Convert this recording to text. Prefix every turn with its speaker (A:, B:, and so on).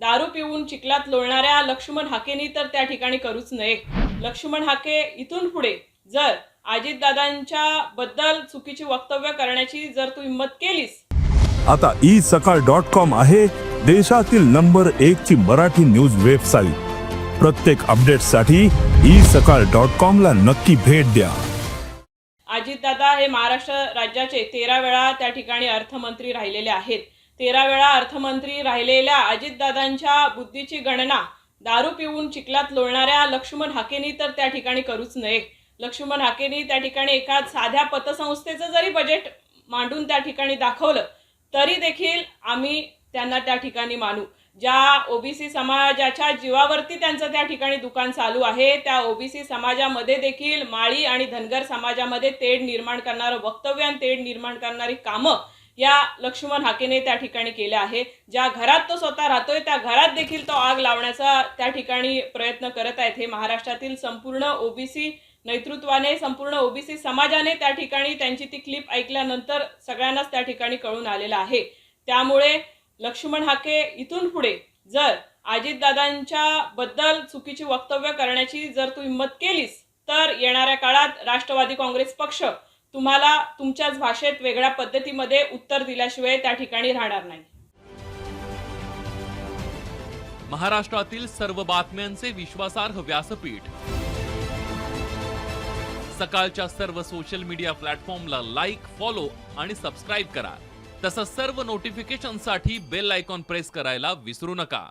A: दारू पिऊन चिखलात लोळणाऱ्या लक्ष्मण हाकेनी तर त्या ठिकाणी करूच नये. लक्ष्मण हाके इथून पुढे जर अजितदादांच्या बद्दल चुकीची वक्तव्य करण्याची जर तू हिंमत केलीस.
B: आता ई सकाळ डॉट कॉम आहे देशातील नंबर एक ची मराठी न्यूज वेबसाईट. प्रत्येक अपडेटसाठी ई सकाळ डॉट कॉम ला नक्की भेट द्या.
A: अजितदादा हे महाराष्ट्र राज्याचे तेरा वेळा त्या ठिकाणी अर्थमंत्री राहिलेले आहेत. तेरा वेळा अर्थमंत्री राहिलेल्या अजितदादांच्या बुद्धीची गणना दारू पिऊन चिखलात लोळणाऱ्या लक्ष्मण हाकेनी तर त्या ठिकाणी करूच नये. लक्ष्मण हाकेनी त्या ठिकाणी एका साध्या पतसंस्थेचं जरी बजेट मांडून त्या ठिकाणी दाखवलं तरी देखील आम्ही त्यांना त्या ठिकाणी मानू. ज्या ओबीसी समाजाच्या जीवावरती त्यांचं त्या ठिकाणी दुकान चालू आहे त्या ओबीसी समाजामध्ये देखील माळी आणि धनगर समाजामध्ये तेढ निर्माण करणारं वक्तव्य आणि तेढ निर्माण करणारी कामं या लक्ष्मण हाकेने त्या ठिकाणी केल्या आहे. ज्या घरात तो स्वतः राहतोय त्या घरात देखील तो आग लावण्याचा त्या ठिकाणी प्रयत्न करत आहेत. हे महाराष्ट्रातील संपूर्ण ओबीसी नेतृत्वाने संपूर्ण ओबीसी समाजाने त्या ठिकाणी त्यांची ती क्लिप ऐकल्यानंतर सगळ्यांनाच त्या ठिकाणी कळून आलेलं आहे. त्यामुळे लक्ष्मण हाके इथून पुढे जर अजितदादांच्या बद्दल चुकीची वक्तव्य करण्याची जर तू हिंमत केलीस तर येणाऱ्या काळात राष्ट्रवादी काँग्रेस पक्ष तुम्हाला तुमच्याच भाषेत वेगळ्या पद्धतीमध्ये उत्तर दिल्याशिवाय त्या ठिकाणी राहणार नाही.
C: महाराष्ट्रातील सर्व बातम्यांचे विश्वासार्ह व्यासपीठ. सकाळच्या सर्व सोशल मीडिया प्लॅटफॉर्मला लाईक फॉलो आणि सबस्क्राईब करा. तसंच सर्व नोटिफिकेशनसाठी बेल आयकॉन प्रेस करायला विसरू नका.